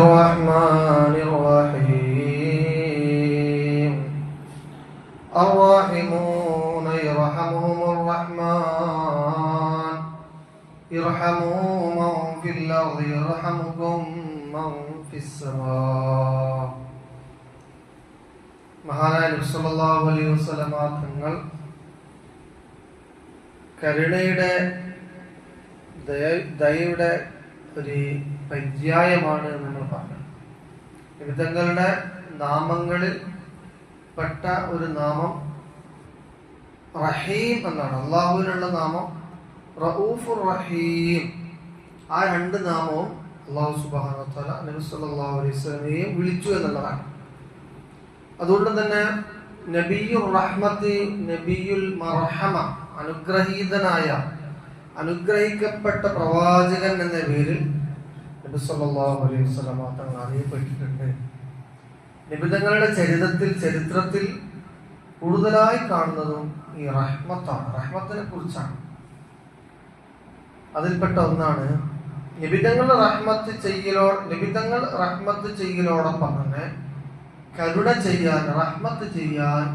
الرحمن الرحيم الراحمون يرحمهم الرحمن ارحموا من في الأرض يرحمكم من في السماء മഹാനായ നബി സല്ലല്ലാഹു അലൈഹി വസല്ലമ തങ്ങൾ കരുണയുടെ ദയ- ദയയുടെ ഒരു പര്യായമാണ് എന്ന് നമ്മൾ പറഞ്ഞത് വിവിധങ്ങളുടെ നാമങ്ങളിൽ പെട്ട ഒരു നാമം റഹീം എന്നാണ്. അള്ളാഹുവിനുള്ള നാമം റഊഫുർ റഹീം. ആ രണ്ട് നാമവും അള്ളാഹു തആല നബി സല്ലല്ലാഹു അലൈഹി വിളിച്ചു എന്നുള്ളതാണ്. അതുകൊണ്ട് തന്നെ നബിയുർ റഹ്മത്തി നബിയുൽ മർഹമ അനുഗ്രഹീതനായ അനുഗ്രഹിക്കപ്പെട്ട പ്രവാചകൻ എന്ന പേരിൽ അലൈഹി തങ്ങൾ അറിയപ്പെട്ടിട്ടുണ്ട്. നിബിധങ്ങളുടെ ചരിതത്തിൽ ചരിത്രത്തിൽ കൂടുതലായി കാണുന്നതും ഈ റഹ്മത്താണ്. റഹ്മത്തിനെ കുറിച്ചാണ്. അതിൽപ്പെട്ട ഒന്നാണ് നിബിധങ്ങൾ റഹ്മത്ത് ചെയ്യലോ നിബിധങ്ങൾ റഹ്മത്ത് ചെയ്യലോടൊപ്പം തന്നെ കരുണ ചെയ്യാൻ റഹ്മത്ത് ചെയ്യാൻ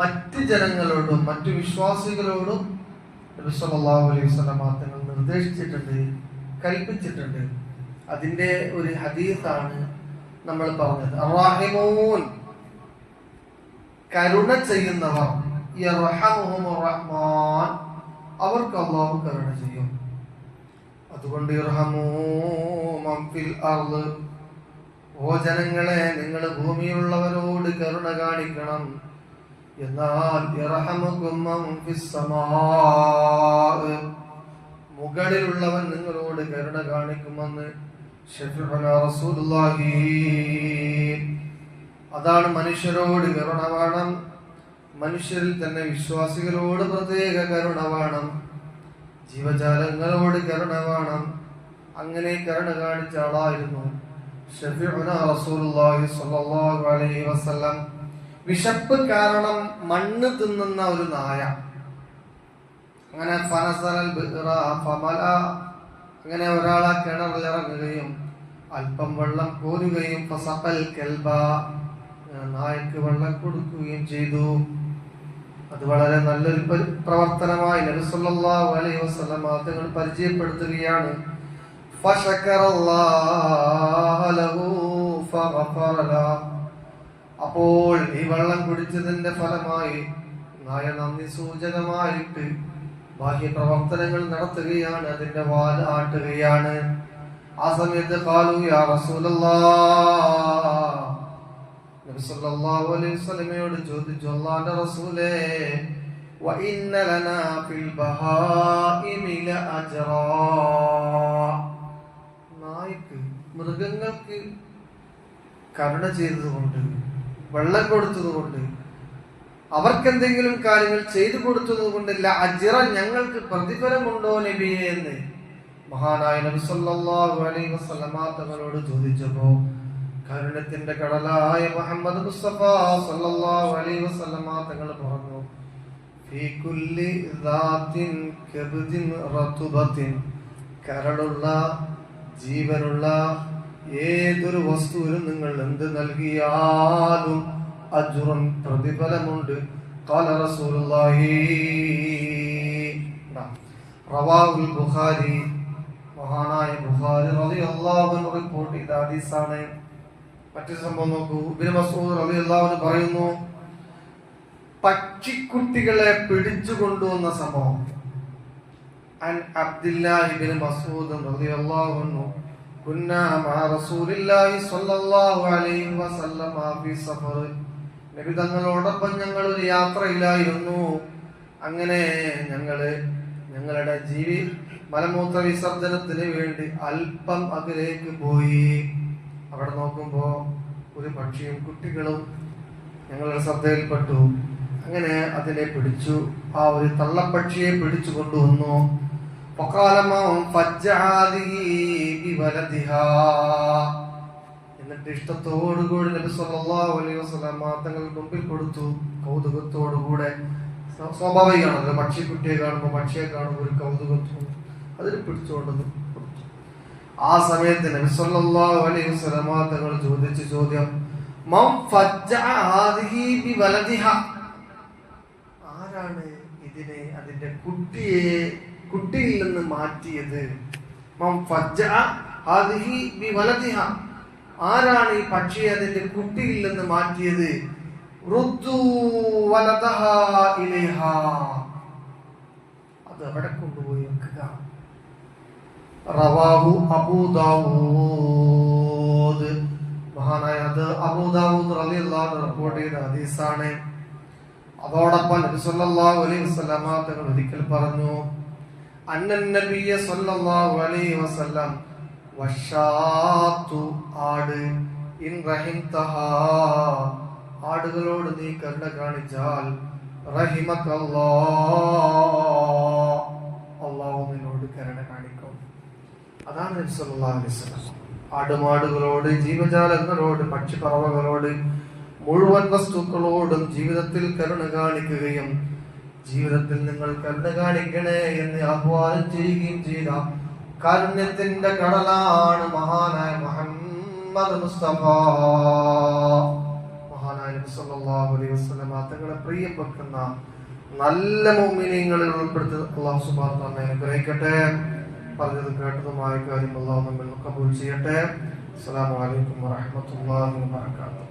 മറ്റ് ജനങ്ങളോടും മറ്റു വിശ്വാസികളോടും നബി അലൈഹി വസല്ലമ തങ്ങൾ നിർദ്ദേശിച്ചിട്ടുണ്ട് കൽപ്പിച്ചിട്ടുണ്ട്. അതിന്റെ ഒരു ഹദീസാണ് നമ്മൾ പറഞ്ഞത്. അറാഹിമോൻ കരുണ ചെയ്യുന്നവർ അവർക്ക് അള്ളാഹു കരുണ ചെയ്യും. അതുകൊണ്ട് ഓ ജനങ്ങളെ നിങ്ങൾ ഭൂമിയുള്ളവരോട് കരുണ കാണിക്കണം. എന്നാൽ. മുകളിലുള്ളവൻ നിങ്ങളോട് കരുണ കാണിക്കുമെന്ന് അതാണ് മനുഷ്യരോട് കരുണ വേണം. മനുഷ്യരിൽ തന്നെ വിശ്വാസികളോട് പ്രത്യേക കരുണ വേണം. ജീവജാലങ്ങളോട് കരുണ വേണം. അങ്ങനെ കരുണ കാണിച്ച ആളായിരുന്നു വിശപ്പ് കാരണം മണ്ണ് തിന്നുന്ന ഒരു നായ. അങ്ങനെ അങ്ങനെ ഒരാൾ ആ കിണറിലിറങ്ങുകയും അല്പം വെള്ളം കോരുകയും ഫസഖൽ കെൽബ നായ്ക്ക് വെള്ളം കൊടുക്കുകയും ചെയ്തു. അത് വളരെ നല്ലൊരു പരി- പ്രവർത്തനമായി നബി സല്ലല്ലാഹു അലൈഹി വസല്ലം തങ്ങൾ പരിചയപ്പെടുത്തുകയാണ്. അപ്പോൾ ഈ വെള്ളം കുടിച്ചതിന്റെ ഫലമായി നായ നന്ദി സൂചകമായിട്ട് ബാഹ്യ പ്രവർത്തനങ്ങൾ നടത്തുകയാണ് അതിന്റെ വാൽ ആട്ടുകയാണ്. ആ സമയത്ത് കാലു യാ റസൂലല്ലാഹ്. നബി സല്ലല്ലാഹു അലൈഹി വസല്ലമയോട് ചോദിച്ചു അള്ളാന്റെ റസൂലേ നായ്ക്ക് മൃഗങ്ങൾക്ക് കരുണ ചെയ്തതുകൊണ്ട് വെള്ളം കൊടുത്തതുകൊണ്ട് അവർക്ക് എന്തെങ്കിലും കാര്യങ്ങൾ ചെയ്തു കൊടുത്തത് കൊണ്ടില്ല അജിറ ഞങ്ങൾക്ക് പ്രതിഫലമുണ്ടോ നബിയെ എന്ന്? മഹാനായ നബി സല്ലല്ലാഹു അലൈഹി വസല്ലമ തങ്ങളോട് ചോദിച്ചപ്പോൾ കരുണത്തിന്റെ കടലായ മുഹമ്മദ് മുസ്തഫ സല്ലല്ലാഹു അലൈഹി വസല്ലമ തങ്ങൾ പറഞ്ഞു ഫീ കുല്ലി ദാത്തിൻ കബ്ദിൻ റതുബത്തിൻ കരളുള്ള ജീവനുള്ള ഏതൊരു വസ്തുവിനും നിങ്ങൾ എന്ത് നൽകിയാലും അജുറൻ പ്രതിഫലമുണ്ട് قال رسول الله റവാഹുൽ ബുഖാരി മഹാനായ ബുഖാരി റളിയല്ലാഹു അൻഹു റിപ്പോർട്ട് ചെയ്ത ഹദീസാണ് മറ്റൊരു സംഭവം നോക്കൂ ഇബ്നു മസ്ഊദ് റളിയല്ലാഹു അൻഹു പറയുന്നു പക്ഷിക്കുട്ടികളെ പിടിച്ചു കൊണ്ടുവന്ന സംഭവം عن عبد الله بن مسعود رضي الله عنه كنا مع رسول الله صلى الله നബി തങ്ങളോടൊപ്പം ഞങ്ങൾ ഒരു യാത്രയിലായിരുന്നു. അങ്ങനെ ഞങ്ങൾ ഞങ്ങളുടെ ജീവി മലമൂത്ര വിസർജനത്തിന് വേണ്ടി അല്പം അതിലേക്ക് പോയി. അവിടെ നോക്കുമ്പോ ഒരു പക്ഷിയും കുട്ടികളും ഞങ്ങളുടെ ശ്രദ്ധയിൽപ്പെട്ടു. അങ്ങനെ അതിനെ പിടിച്ചു. ആ ഒരു തള്ളപ്പക്ഷിയെ പിടിച്ചു കൊണ്ടുവന്നു. പൊക്കാലമാവും ഇഷ്ടത്തോടുകൂടി നബി സല്ലല്ലാഹു അലൈഹി വസല്ലമ തങ്ങൾക്ക് മുമ്പിൽ കൊടുത്തു. കൗതുകത്തോടുകൂടെ സ്വ- സ്വാഭാവികമാണല്ലോ. പക്ഷിക്കുട്ടിയെ കാണുമ്പോൾ പക്ഷിയെ കാണുമ്പോൾ ഒരു കൗതുകത്വം അതിന് പിടിച്ചുകൊണ്ടത് ആ സമയത്ത് നബി സല്ലല്ലാഹു അലൈഹി വസല്ലമ തങ്ങൾ ചോദിച്ച ചോദ്യം മം ഫജ്ജഅ ഹാദിഹി ബിവലദിഹ? ആരാണ് ഇതിനെ അതിന്റെ കുട്ടിയെ കുട്ടിയിൽ നിന്ന് മാറ്റിയത്? മം ഫജ്ജഅ ഹാദിഹി ബിവലദിഹ. ആരാണ് ഈ പക്ഷിയെ അതിന്റെ കുട്ടിയിൽ നിന്ന് മാറ്റിയത്? അത് അവിടെ കൊണ്ടുപോയി വെക്കുക? റവാഹു അബൂദാവൂദ് മഹാനായ അത് അബൂദാവൂദ് റളിയല്ലാഹു റിപ്പോർട്ട് ചെയ്ത ഹദീസാണ്. അതോടൊപ്പം നബി സല്ലല്ലാഹു അലൈഹി വസല്ലമ തങ്ങൾ ഒരിക്കൽ പറഞ്ഞു അന്നൻ നബിയ സല്ലല്ലാഹു അലൈഹി വസല്ലം വശാത്തു ആട് ഇൻ റഹിംതഹ. ആടുകളോട് നീ കരുണ കാണിച്ചാൽ റഹിമക്കല്ലാഹ് അള്ളാഹു നിന്നോട് കരുണ കാണിക്കും. അതാണ് ആടുമാടുകളോട് ജീവജാലങ്ങളോട് പക്ഷിപ്പറവകളോട് മുഴുവൻ വസ്തുക്കളോടും ജീവിതത്തിൽ കരുണ കാണിക്കുകയും ജീവിതത്തിൽ നിങ്ങൾ കരുണ കാണിക്കണേ എന്ന് ആഹ്വാനം ചെയ്യുകയും ചെയ്ത കാരുണ്യത്തിന്റെ കടലാണ് മഹാനായ മുഹമ്മദ് മുസ്തഫ. മഹാനായ സല്ലല്ലാഹു അലൈഹി വസല്ലമ തങ്ങളെ പ്രിയപ്പെടുന്ന നല്ല മോമിനിയങ്ങളിൽ ഉൾപ്പെടുത്തി അള്ളാഹു സുബ്ഹാനഹു വ തആല അനുഗ്രഹിക്കട്ടെ. പറഞ്ഞത് കേട്ടതുമായ കാര്യം അള്ളാഹു നമ്മെ കബൂൽ ചെയ്യട്ടെ. അസ്സലാമു അലൈക്കും വറഹ്മത്തുള്ളാഹി വബറകാതുഹു.